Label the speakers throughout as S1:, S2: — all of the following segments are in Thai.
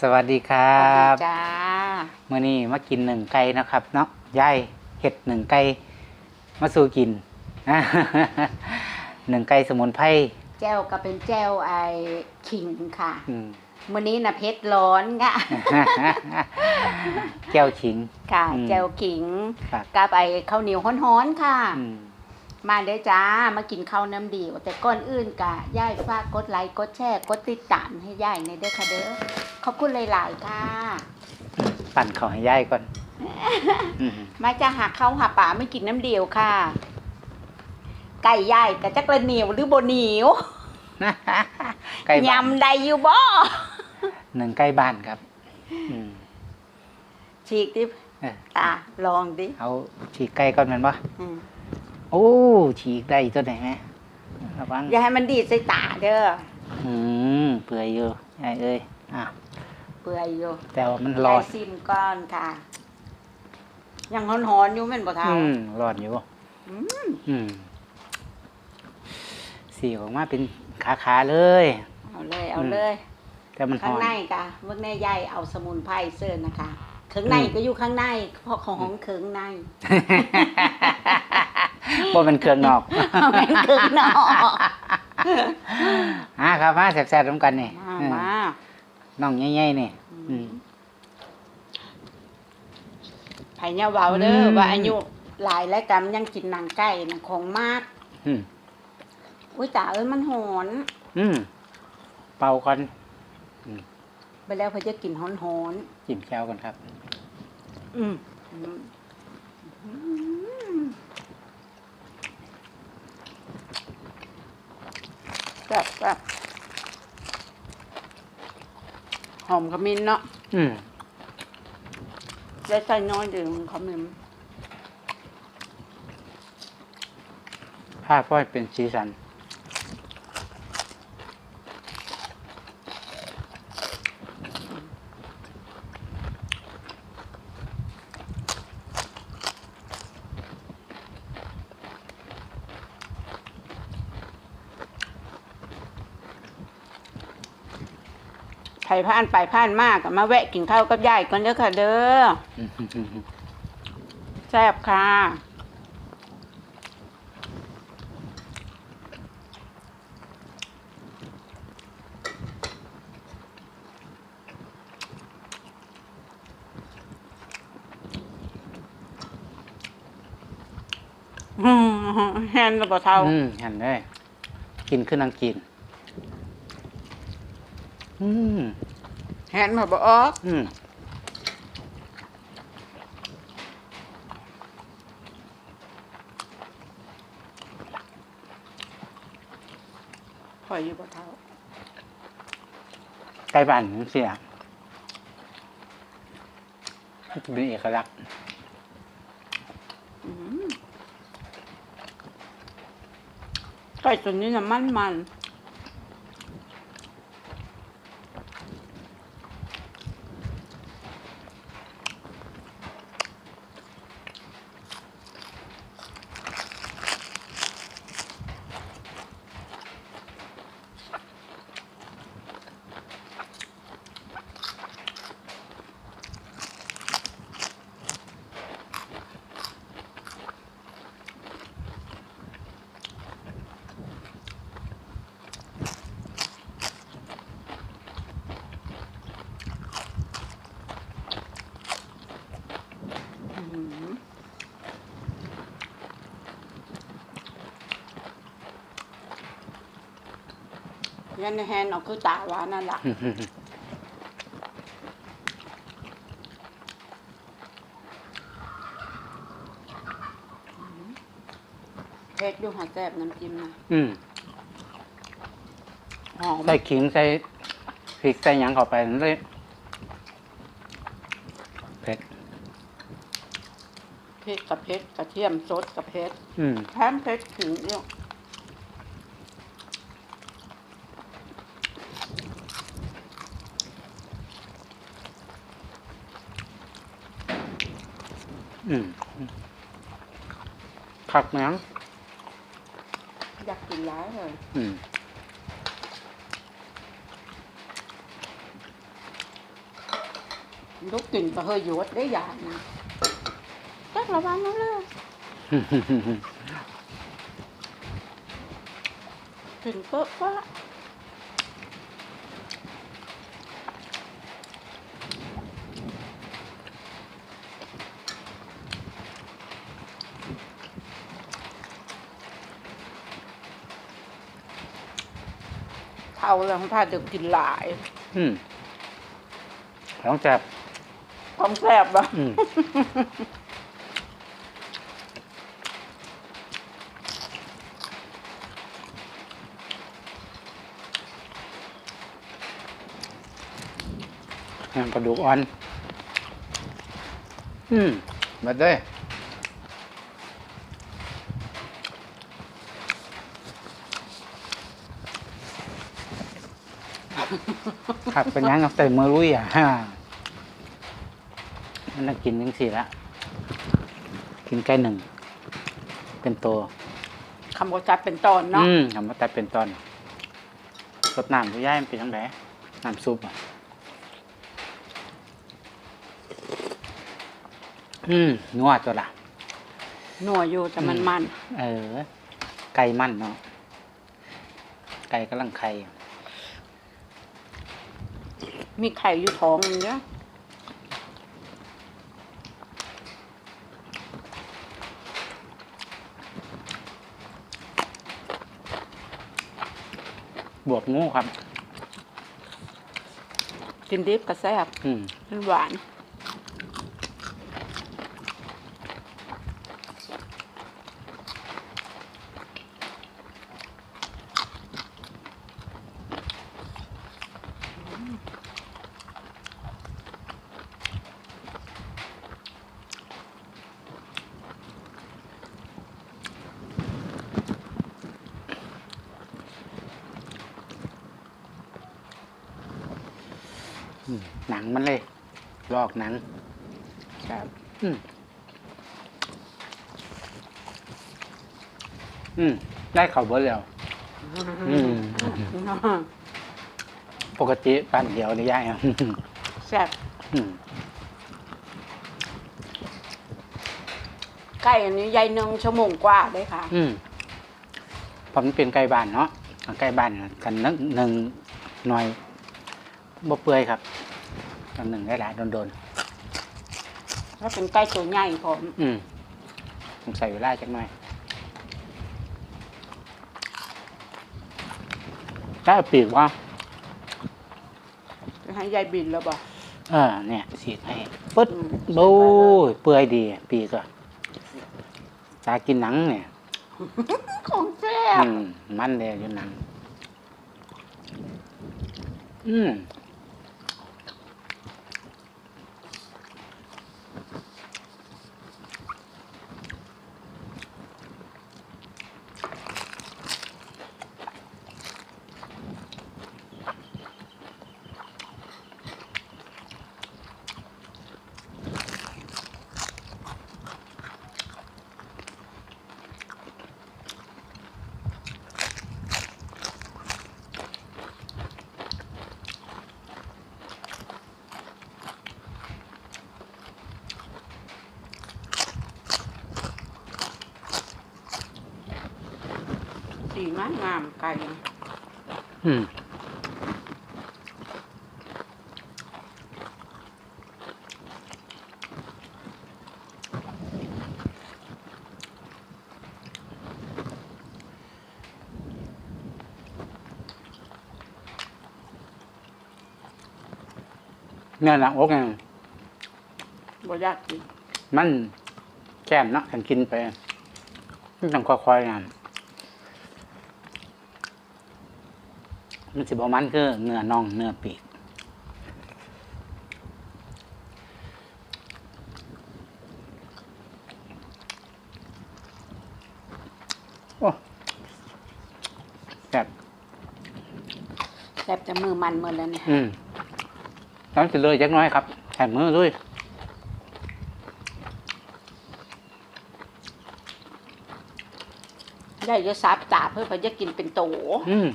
S1: สวัสดีครับ
S2: จ้า
S1: มื่อนี้มากินหนึ่งไก่นะครับ เนาะยายเห็ดหนึ่งไก่มาสู่กินหนึ่งไก่สมุนไพร
S2: แจ้วก็เป็นแจ้วไอขิงค่ะ
S1: อืม
S2: มื้อนี้นะเพชรร้อนค่ะ
S1: แก้วขิง
S2: ค่ะ
S1: อืม
S2: แจ้วขิง
S1: ครับ
S2: กับไอข้าวเหนียวฮ้อนๆค่ะ
S1: อื ม
S2: มาเด้อจ้ามากินข้าวน้ำเดียวแต่ก่อนอื่นกะย่ายฝากกดไลค์กดแชร์กดติดตามให้ย่ายในเด้อค่ะเด้อขอบคุณหลายๆค่ะ
S1: ปั่นเขาให้ยายก่อนอืม
S2: มาจะหาข้าวหาป่าไม่กินน้ำเดียวค่ะ ไก่ย่ายกะจักระเหนียวหรือบ่เหนียว
S1: ไก่บ้าน
S2: ยำใดอยู่บ่
S1: หนึ่งไก่บ้านครับอืม
S2: ฉีกดิ
S1: เออ
S2: ตาลองดิ
S1: เอาฉีกไก่ก่อนแมันปะ
S2: อืม
S1: โอ้ ฉีกได้ตัวไหนไหมระวัง
S2: อย่าให้มันดีดใส่ตาเด้อ
S1: อืมเปื่อยอยู่ยายเอ้ยอะ
S2: เปื่อยอยู่
S1: แต่ว่ามันร้อน
S2: ได้ซิมก้อนค่ะ ยังหอนๆอยู่แม่นบ่เท่า
S1: อืมร้อนอยู่
S2: อืม
S1: อืมสีออกมาเป็นขาขาๆเลย
S2: เอาเลยเอาเลย
S1: แต่มันห
S2: ข้าง
S1: อน
S2: ในกะเมื่อแน่ใหญ่เอาสมุนไพรเสิร์นนะคะเครื่องในก็อยู่ข้างในเพราะของเครื่องใน
S1: ว่าเป็นเครื่องนอก
S2: เอาเป็นเครื่องนอก
S1: อ่าครับมาแซ่บๆร่วมกันนี่
S2: มา
S1: เออ
S2: มา
S1: น้องใหญ่ๆนี่อืม
S2: ไผ่เนี่ยเบาเด้ออ
S1: ม
S2: ว่าอายุหลายแล้วกันยังกินหนังไก่นะของมาก
S1: อืม
S2: อุ้ยตาเอ้ยมันหอน
S1: อืมเป่าก่อน
S2: ไปแล้วเพื่อจะกินหอนหอน
S1: จิ้มแก้วก่อนครับ
S2: ๆอืมอืมอืม แซ่บแซ่บหอมขมิ้นเนาะ
S1: อืม
S2: ได้ใส่น้อยเดียวขมิ้น
S1: ผ้าป้อยเป็นสีสัน
S2: ผ่ผ่านไปผ่านมากมาแวะกินข้าวกับยายก่อนเด้อค่ะเด้อแซ่บค่ะ อืมแฮนระเบาเทา
S1: อืมหันเลยกินขึ้นนังกิน อืม
S2: แฮนมาบออก
S1: อืม
S2: พอยอยู่บ่เทา
S1: ไก่บ้านมันเสียมันจะเป็นเอกลักษณ์
S2: อืมไก่ตัวนี้น่ะมันมันอืม ยันในแฮนเอาคือตาหวานนั่นล่ะเพชรดูหาแซ่บน้ำจิ้มนะ
S1: อืม
S2: หอม
S1: ใส่ขิงใส่พริกใส่หยังเข้าไปนั่นเลยเผ็ด
S2: พริกกับเพชรกระเทียมสดกับเพชร
S1: อืม
S2: แถมเพชรถึงเยอะ
S1: อืมผักแมง
S2: อยากกินร้ายเลย
S1: อืม
S2: ลูกกินไปเฮยหยวดได้ยายนะจักระวังนะเลยกินเป๊ะปะ เท่าแล้วของพาเดี๋ยวกินหลาย
S1: อืมลองจับ
S2: ความแซ่บอะ
S1: อืมแห้งกระดูกอ่อน อืมมาเด้ย ขับเป็นยังกับใส่มือลุยอะฮ่ามันน่ากินจังสี่ละกินไก่หนึ่ง เป็นตัว
S2: คำว่าจัดเป็นตอนเนาะ
S1: อืมทำมาตัดเป็นตอนรดน้ำผู้ย่ายมันเป็นยังไงน้ำซุปอะอืมนัวตัวละ
S2: หนัวอยู่แต่มันมัน
S1: เออ ไก่มันเนาะไก่กำลังไข่
S2: มีไข่อยู่ท้องมันเนาะ
S1: บวกงูครับ
S2: กินดิบก็แซ่บ
S1: อืม
S2: มันหวาน
S1: หนังมันเลย ลอกหนัง
S2: ครับ
S1: อืมอืมได้ข่าวเบอร์แล้ว อืม ปกติปั้นเดียวนี่ย่ายอะ
S2: แซ่บ
S1: อืม
S2: ไก่อันนี้ยายหนึ่งชั่วโมงกว่าได้ค่ะ
S1: อืมผมนเป็นไก่บ้านเนาะไก่บ้านกันนึงหนึ่งหน่อย บ่เปื่อยครับกันหนึ่งได้หลายโดน
S2: แล้วเป็นไก่ตัวใหญ่ผม
S1: ๆอืมผมใส่เวลาจักหน่อยได้เอาปีกว่า
S2: จะให้ยายบินแล้วบ่
S1: เออเนี่ยสีกให้ปึ๊ด
S2: อืม
S1: โอ้ยเปื่อยดีปีกอะตากินหนังเนี่ย
S2: ของแซ่บ
S1: อืมมันเลยอยู่หนัง อืมา
S2: มงามไก่
S1: อืมเนี่ยหนังอกเนี่ย
S2: บ่อยากกิน
S1: มันแก้มเนาะกันกินไปมันต้องค่อยๆน มันสิบมันคือเนื้อน่องเนื้อปีกโอ้แซ่บ
S2: แซ่บจะมือมันเหมือนแล้วเนี่ย
S1: อืมต้องจะเลยจักหน้อยครับแถมมือด้วย
S2: ได้จะซับจ่าเพื่อไปจะกินเป็นโต
S1: อืม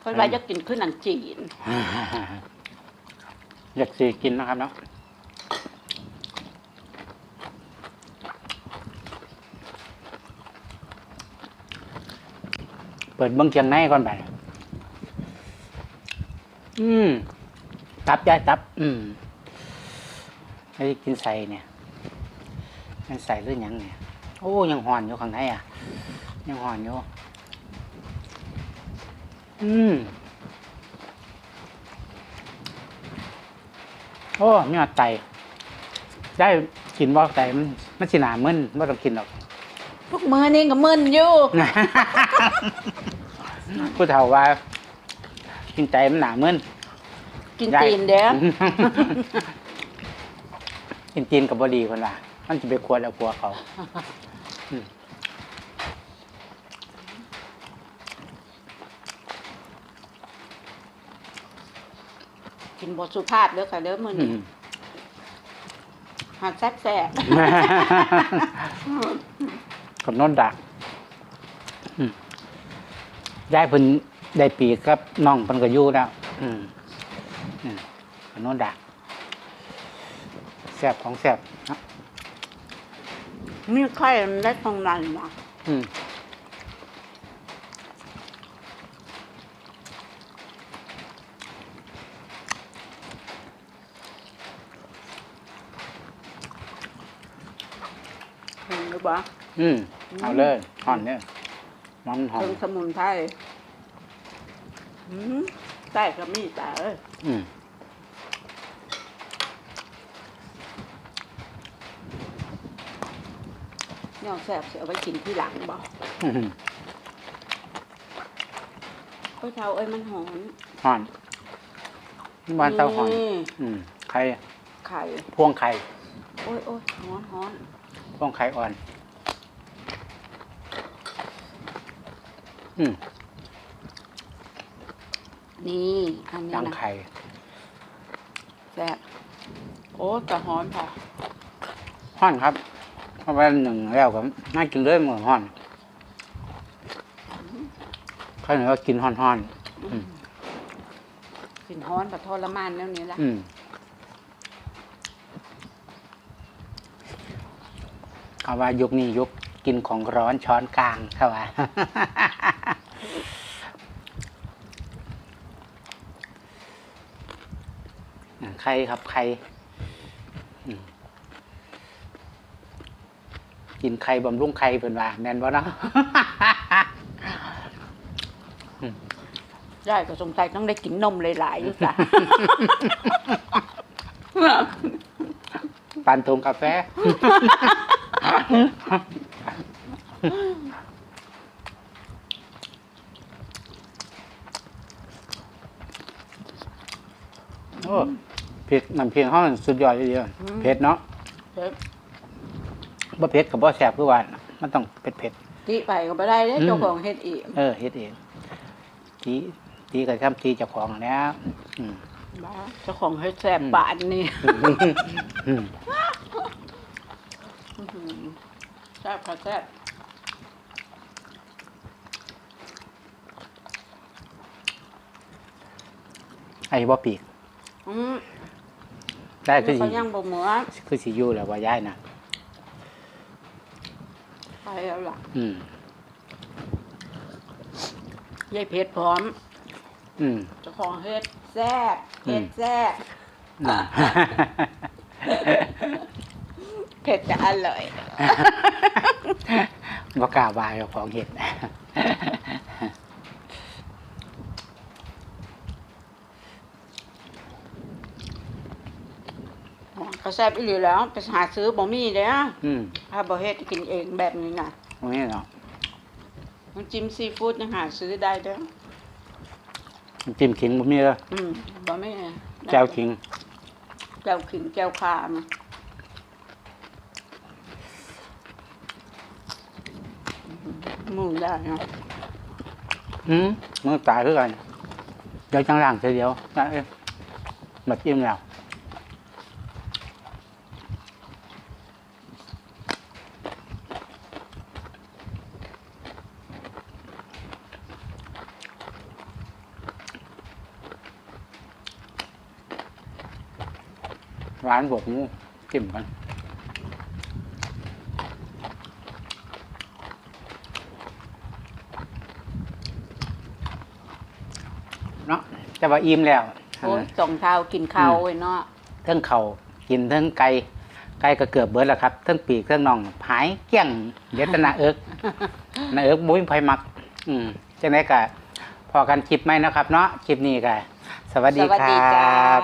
S2: เพื่อว่าจะกินขึ้นหนังจีน
S1: อยากสีกินนะครับเนาะเปิดเบิ้องเชียงในก่อนไป อืม ตับยายตับ อืมให้กินใส่เนี่ยให้ใส่หรือยังเนี่ย โอ้ ยังห่อนอยู่ข้างในอะ ยังห่อนอยู่ อืมโอ้มีหอดไตได้กินบ่ไตมันมันสิหนามึนไม่ต้องกินหรอก
S2: ทุกมื้อนี่ก็มึนอยู่
S1: ผู้เฒ่าว่า กินไตมันหนามึน
S2: กินตีนเด้อ
S1: กินจีนกับบดีคนว่ามันจะไปควรเอาครัวเขา
S2: กินบ่สุภาพเด้อค่ะเด้อมื้อ
S1: อื
S2: นี้
S1: ม
S2: หาแซ่บแซ่บ
S1: กับโนนดักอืมได้เพิ่นได้ปีกครับน้องเพิ่นก็อยู่แล้วอืมอืมกับโนนดักแซ่บของแซ่บนะ
S2: มีไข่มันได้ตรงนั้นนะ
S1: อืม
S2: เห็นหรือบ่
S1: อืมเอาเลยห่อนเนี่ยมันหอ
S2: เค
S1: ม
S2: รื่องสมุนไพรอืมใส่ก็มีแต่เอ้ย
S1: อืม
S2: เนี่ยแซ่บสิเอาไว้กินที่หลังบ่
S1: อืม
S2: โอ้ยเท่าเอ้ยมันหอม
S1: ห่อนบ้านเต้าห่อน
S2: นี่
S1: อืมไข่
S2: ไข่
S1: พวงไข่
S2: โอ้ยโอ้ยฮ้อนฮ้อน
S1: พวงไข่อ่อน อืม
S2: นี่ อันนี้
S1: ยัง
S2: นะ
S1: ไข่
S2: แซ่บโอ้แต่ฮ้อนค่ะ
S1: ห่อนครับเพราะว่าหนึ่งแล้วก็น่ากินเลยเหมือนห่อนข้าวเหนียวก็กินห่อนห่อน อืม
S2: กินฮ้อนแบบทรมานแล้วนี่ละ
S1: ๆอืม เขาว่ายุคนี้ยุคกินของร้อนช้อนกลางเขาว่าอ่าไข่ครับไข่อืมกินไข่บำรุงไข่เพิ่นว่าแม่นบ่เนาะ
S2: ยายก็สงสัยต้องได้กินนมหลายๆอยู่จ้ะ
S1: ปันทงกาแฟ โอ้เผ็ดน้ำเพียงห้องสุดยอดเลยเดียว
S2: อืม
S1: เผ็ดเนาะ
S2: เผ็ด
S1: บ่เผ็ดกับบ่แซ่บคือว่าน่ะมันต้องเผ็ดเผ็ด
S2: ตีไปก็ไม่ได้เด้
S1: อืม
S2: เจ้าของเฮ็ดเอง
S1: ๆเออเฮ็ดเองตีตีกับทำตีเจ้าของแล้วอืม
S2: บ้าเจ้าของเฮ็ดแซ่บปานนี่
S1: อืม
S2: อื้อหือแซ่บค่ะแซ่บ
S1: ไอ้บ่ปีก
S2: อืม
S1: ได้คือ
S2: เขา
S1: สิ
S2: ยังบ่เหมือน
S1: คือสิอยู่แล้วว่าย้ายนะ
S2: ไปแล้วล่ะ
S1: อืม
S2: ยายเพชรพร้อม
S1: อืม
S2: เจ้าของเฮ็ดแซ่บเฮ็ดแซ่บ
S1: อืม
S2: เผ็ดจะอร่อย
S1: บ่กล้าบายของเห็ด
S2: ก็แซ่บอีหลีแล้วไปหาซื้อบ่มีเด้อ
S1: อืม
S2: ถ้าบ่เฮ็ดกินเองแบบนี้น่ะ
S1: ตรงนี้เนาะ
S2: น้ำจิ้มซีฟู้ดยังหาซื้อได้เด้อ
S1: น้ำจิ้มขิงบ่มีเลย
S2: อืมบ่ไม่
S1: แจ่วขิง
S2: แจ่วขิงแจ่วคามา หมูได้เนาะ
S1: อืมมือตายคือกันเดี๋ยวจังหล่างเสียเดียวนะเอ้ยแบบอิ่มแล้วหวานบวกมูจิ้มกันเนาะ แต่ว่าอิ่มแล้ว
S2: โอ้ยสองเท้ากินข้าวไว้เนาะ
S1: เทั้งเขากินเทั้งไก่ไก่ก็เกือบเบิดแล้วครับเทั้งปีกเทั้งน่องหายเกลี้ยงเดี๋ยวแตหนาเอิกหนาเอิกบุ้ยไผมัก อืมจังไดก็พอกันคลิปไหมนะครับ เนาะคลิปนี้ก็สวัสดี
S2: สวัส
S1: ค
S2: ดี
S1: รั
S2: จ้า
S1: บ